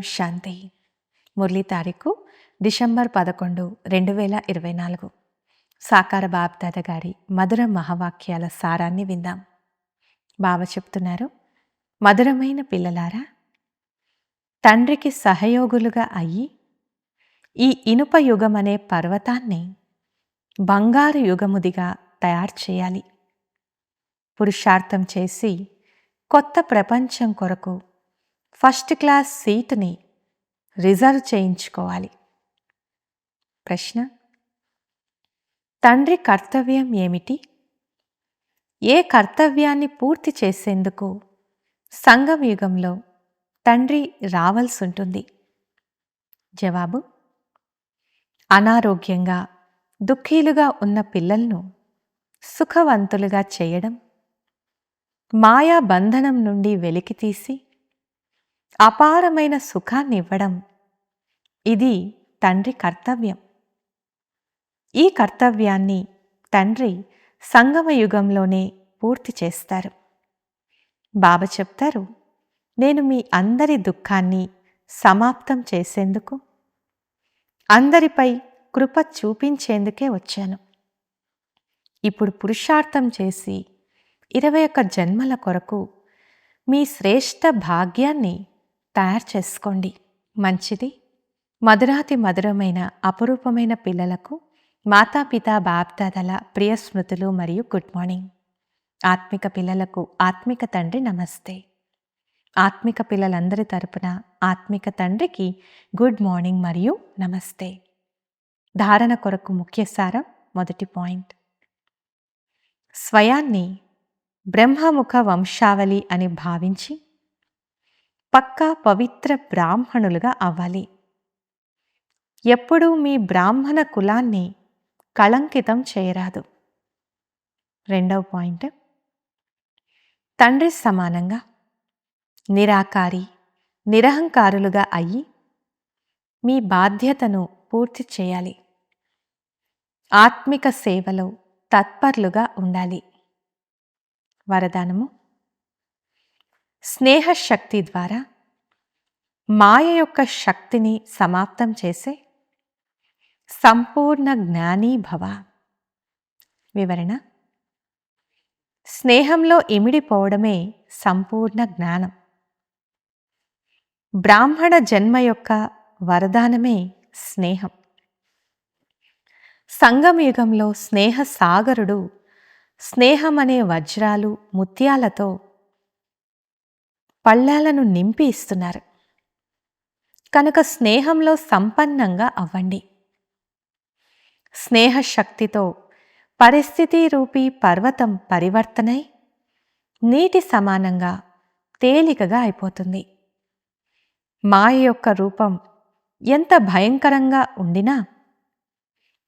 శాంతి. మురళీ తారీఖు డిసెంబర్ పదకొండు రెండు వేల ఇరవై నాలుగు. సాకార బాబ్దాద గారి మధుర మహావాక్యాల సారాన్ని విందాం. బావ చెప్తున్నారు మధురమైన పిల్లలారా తండ్రికి సహయోగులుగా అయ్యి ఈ ఇనుప యుగం అనే పర్వతాన్ని బంగారు యుగముదిగా తయారు చేయాలి. పురుషార్థం చేసి కొత్త ప్రపంచం కొరకు ఫస్ట్ క్లాస్ సీటుని రిజర్వ్ చేయించుకోవాలి. ప్రశ్న తండ్రి కర్తవ్యం ఏమిటి? ఏ కర్తవ్యాన్ని పూర్తి చేసేందుకు సంఘం యుగంలో తండ్రి రావాల్సి ఉంటుంది? జవాబు అనారోగ్యంగా దుఃఖీలుగా ఉన్న పిల్లలను సుఖవంతులుగా చేయడం మాయా బంధనం నుండి వెలికితీసి అపారమైన సుఖాన్ని ఇవ్వడం ఇది తండ్రి కర్తవ్యం. ఈ కర్తవ్యాన్ని తండ్రి సంగమ యుగంలోనే పూర్తి చేస్తారు. బాబా చెప్తారు నేను మీ అందరి దుఃఖాన్ని సమాప్తం చేసేందుకు అందరిపై కృప చూపించేందుకే వచ్చాను. ఇప్పుడు పురుషార్థం చేసి ఇరవై ఒక్క జన్మల కొరకు మీ శ్రేష్ఠ భాగ్యాన్ని తయారు చేసుకోండి. మంచిది. మధురాతి మధురమైన అపురూపమైన పిల్లలకు మాతాపితా బాప్దాదల ప్రియ స్మృతులు మరియు గుడ్ మార్నింగ్. ఆత్మిక పిల్లలకు ఆత్మిక తండ్రి నమస్తే. ఆత్మిక పిల్లలందరి తరపున ఆత్మిక తండ్రికి గుడ్ మార్నింగ్ మరియు నమస్తే. ధారణ కొరకు ముఖ్య సారం మొదటి పాయింట్. స్వయాన్ని బ్రహ్మముఖ వంశావళి అని భావించి పక్కా పవిత్ర బ్రాహ్మణులుగా అవ్వాలి. ఎప్పుడూ మీ బ్రాహ్మణ కులాన్ని కళంకితం చేయరాదు. రెండవ పాయింట్. తండ్రి సమానంగా నిరాకారి నిరహంకారులుగా అయ్యి మీ బాధ్యతను పూర్తి చేయాలి. ఆత్మిక సేవలో తత్పరులుగా ఉండాలి. వరదానము. స్నేహశక్తి ద్వారా మాయ యొక్క శక్తిని సమాప్తం చేసే సంపూర్ణ జ్ఞానీ భవ. వివరణ స్నేహంలో ఇమిడిపోవడమే సంపూర్ణ జ్ఞానం. బ్రాహ్మణ జన్మ యొక్క వరదానమే స్నేహం. సంగమయుగంలో స్నేహ సాగరుడు స్నేహమనే వజ్రాలు ముత్యాలతో పళ్ళాలను నింపి ఇస్తున్నారు. కనుక స్నేహంలో సంపన్నంగా అవ్వండి. స్నేహశక్తితో పరిస్థితి రూపీ పర్వతం పరివర్తనై నీటి సమానంగా తేలికగా అయిపోతుంది. మాయ యొక్క రూపం ఎంత భయంకరంగా ఉండినా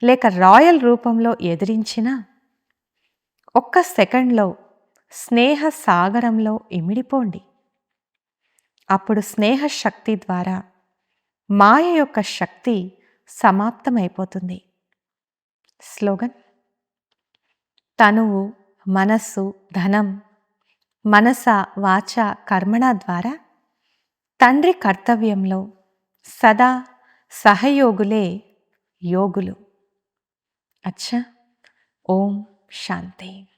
లేక రాయల్ రూపంలో ఎదిరించినా ఒక్క సెకండ్లో స్నేహ సాగరంలో ఇమిడిపోండి. అప్పుడు స్నేహ శక్తి ద్వారా మాయ యొక్క శక్తి సమాప్తమైపోతుంది. స్లోగన్. తనువు మనస్సు ధనం మనస వాచ కర్మణ ద్వారా తండ్రి కర్తవ్యంలో సదా సహయోగులే యోగులు. అచ్చా. ఓం శాంతి.